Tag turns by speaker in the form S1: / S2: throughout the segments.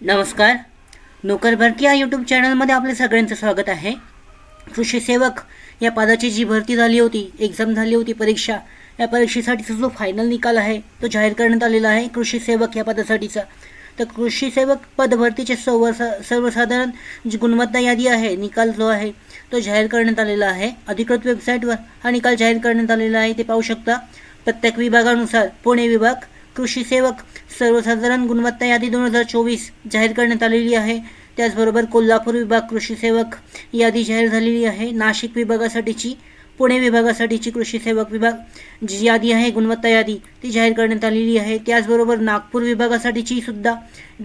S1: नमस्कार. नोकर भरती या यूट्यूब चॅनलमध्ये आपले सगळ्यांचं स्वागत आहे. कृषी सेवक या पदाची जी भरती झाली होती एक्झाम झाली होती परीक्षा या परीक्षेसाठीचा जो फायनल निकाल आहे तो जाहीर करण्यात आलेला आहे कृषी सेवक या पदासाठीचा. तर कृषी सेवक पद भरतीचे सर्व सर्वसाधारण जी गुणवत्ता यादी आहे निकाल जो आहे तो जाहीर करण्यात आलेला आहे. अधिकृत वेबसाईटवर हा निकाल जाहीर करण्यात आलेला आहे ते पाहू शकता. प्रत्येक विभागानुसार पुणे विभाग कृषी सेवक सर्वसाधारण गुणवत्ता यादी दोन हजार चोवीस जाहीर करण्यात आलेली आहे. त्याचबरोबर कोल्हापूर विभाग कृषी सेवक यादी जाहीर झालेली आहे. नाशिक विभागासाठीची पुणे विभागासाठीची कृषी सेवक विभाग जी यादी आहे गुणवत्ता यादी ती जाहीर करण्यात आलेली आहे. त्याचबरोबर नागपूर विभागासाठीची सुद्धा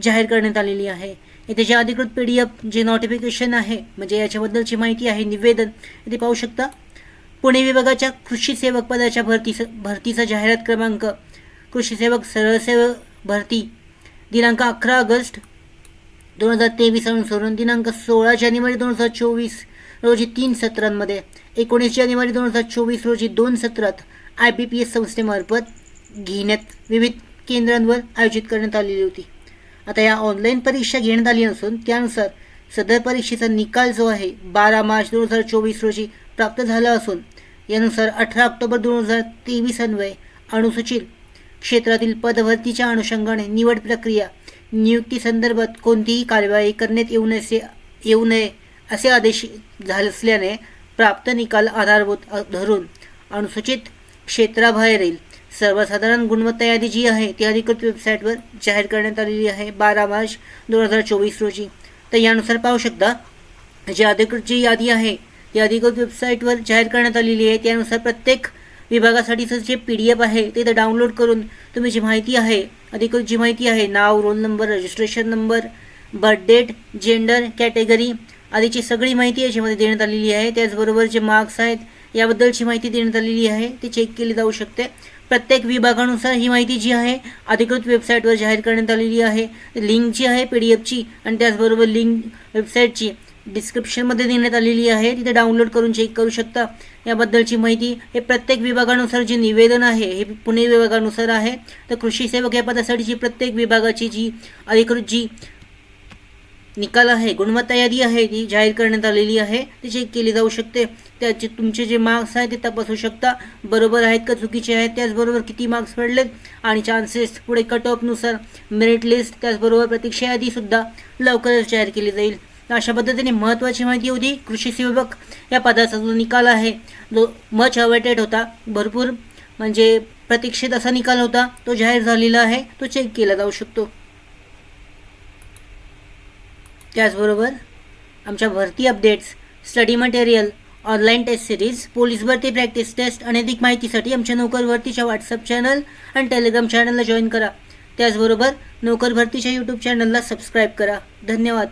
S1: जाहीर करण्यात आलेली आहे. इथे जे अधिकृत पी डी एफ जे नोटिफिकेशन आहे म्हणजे याच्याबद्दलची माहिती आहे निवेदन ते पाहू शकता. पुणे विभागाच्या कृषी सेवक पदाच्या भरतीस भरतीचा जाहिरात क्रमांक कृषीसेवक सरळसेवक भरती. दिनांक अकरा ऑगस्ट दोन हजार तेवीस अनुसरून दिनांक सोळा जानेवारी दोन हजार चोवीस रोजी तीन सत्रांमध्ये एकोणीस जानेवारी दोन हजार चोवीस रोजी दोन सत्रात आय बी पी एस संस्थेमार्फत घेण्यात विविध केंद्रांवर आयोजित करण्यात आलेली होती. आता या ऑनलाईन परीक्षा घेण्यात आली नसून त्यानुसार सदर परीक्षेचा निकाल जो आहे बारा मार्च दोन हजार चोवीस रोजी प्राप्त झाला असून यानुसार अठरा ऑक्टोबर दोन हजार तेवीस अन्वये अनुसूचित क्षेत्रातील पदभरतीच्या अनुषंगाने निवड प्रक्रिया नियुक्ती संदर्भात कोणतीही कार्यवाही करण्यात येऊ नये येऊ नये असे आदेश झाले असल्याने प्राप्त निकाल आधारभूत धरून अनुसूचित क्षेत्राबाहेरील सर्वसाधारण गुणवत्ता यादी जी आहे ती अधिकृत वेबसाईटवर जाहीर करण्यात आलेली आहे. बारा मार्च दोन हजार चोवीस रोजी. तर यानुसार पाहू शकता जी अधिकृत जी यादी आहे ती अधिकृत वेबसाईटवर जाहीर करण्यात आलेली आहे. त्यानुसार प्रत्येक विभागासाठीचं जे पी डी एफ आहे ते डाउनलोड करून तुम्ही जी माहिती आहे अधिकृत जी माहिती आहे नाव roll number registration number birth date gender category आधीची सगळी माहिती याच्यामध्ये देण्यात आलेली आहे. त्याचबरोबर जे मार्क्स आहेत याबद्दलची माहिती देण्यात आलेली आहे. ती चेक केली जाऊ शकते. प्रत्येक विभागानुसार ही माहिती जी आहे अधिकृत वेबसाईटवर जाहीर करण्यात आलेली आहे. लिंक जी आहे पी डी एफची आणि त्याचबरोबर लिंक वेबसाईटची डिस्क्रिप्शनमध्ये देण्यात आलेली आहे. तिथे डाउनलोड करून चेक करू शकता. याबद्दलची माहिती हे प्रत्येक विभागानुसार जे निवेदन आहे हे पुणे विभागानुसार आहे. तर कृषी सेवक या पदासाठीची प्रत्येक विभागाची जी अधिकृत जी निकाल आहे गुणवत्ता यादी आहे ती जाहीर करण्यात आलेली आहे. ती चेक केली जाऊ शकते. त्याचे तुमचे जे मार्क्स आहेत ते तपासू शकता. बरोबर आहेत का चुकीचे आहेत त्याचबरोबर किती मार्क्स पडलेत? आणि चान्सेस पुढे कट ऑफनुसार मेरिट लिस्ट त्याचबरोबर प्रतीक्षा यादीसुद्धा लवकरच जाहीर केली जाईल. तर अशा पद्धतीने महत्त्वाची माहिती होती. कृषी सेवक या पदाचा जो निकाल आहे जो मच अवेटेड होता भरपूर म्हणजे प्रतीक्षित असा निकाल होता तो जाहीर झालेला आहे तो चेक केला जाऊ शकतो. त्याचबरोबर आमच्या भरती updates study material online test series police भरती प्रॅक्टिस टेस्ट आणि अधिक माहितीसाठी आमच्या नोकर भरतीच्या व्हॉट्सअप चॅनल आणि टेलिग्राम चॅनलला जॉईन करा. त्याचबरोबर नोकर भरतीच्या यूट्यूब चॅनलला सबस्क्राईब करा. धन्यवाद.